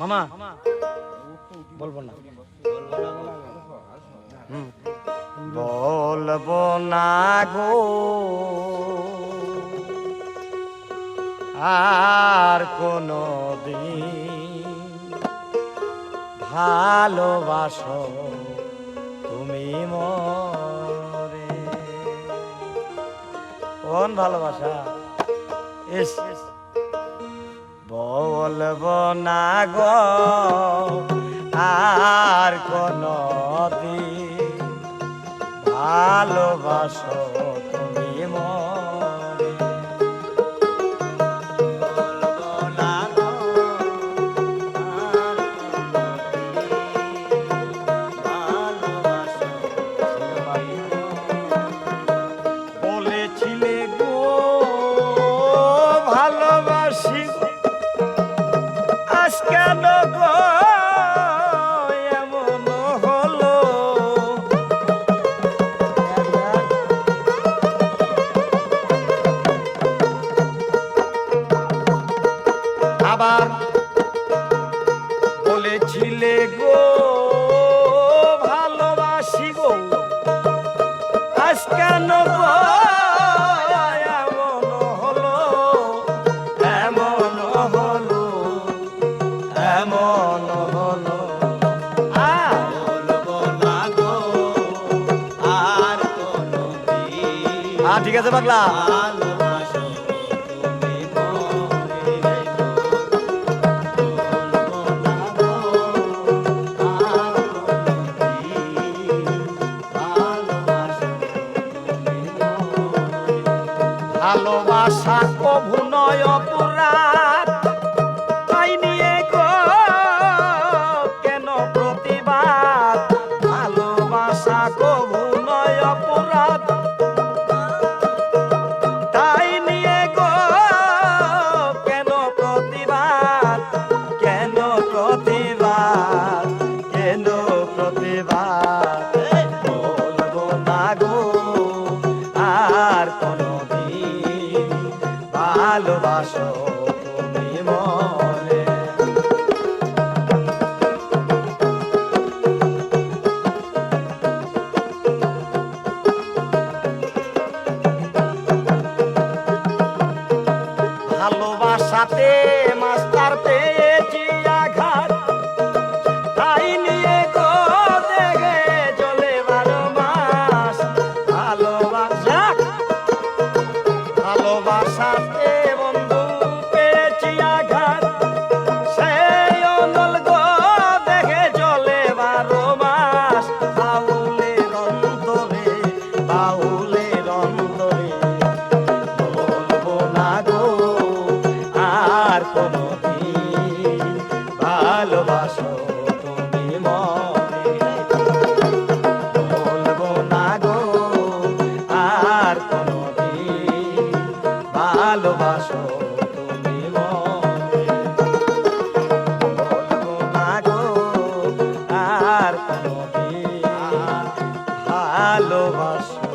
মামা, বলব না। বলব না গো। আর কোনো দিন ভালোবাসো তুমি মরে। কোন ভালোবাসা? ইস বলব না গো আর কোনো দিন ভালোবাসো আবার বলেছিলে গো ভালোবাসি গো। আজ কেন এমন হলো এমন হলো এমন হলো। ঠিক আছে পাগলা। ভালোবাসা কভু নয় তাই নিয়ে কেন প্রতিবাদ? ভালোবাসা কো ভালোবাসো তুমি মনে। ভালোবাসাতে মাস্টার পেয়েছি আঘাত। তাই নিয়ে গো দেখে চলে বারো মাস। ভালোবাসা ভালোবাসা ভালোবাসা।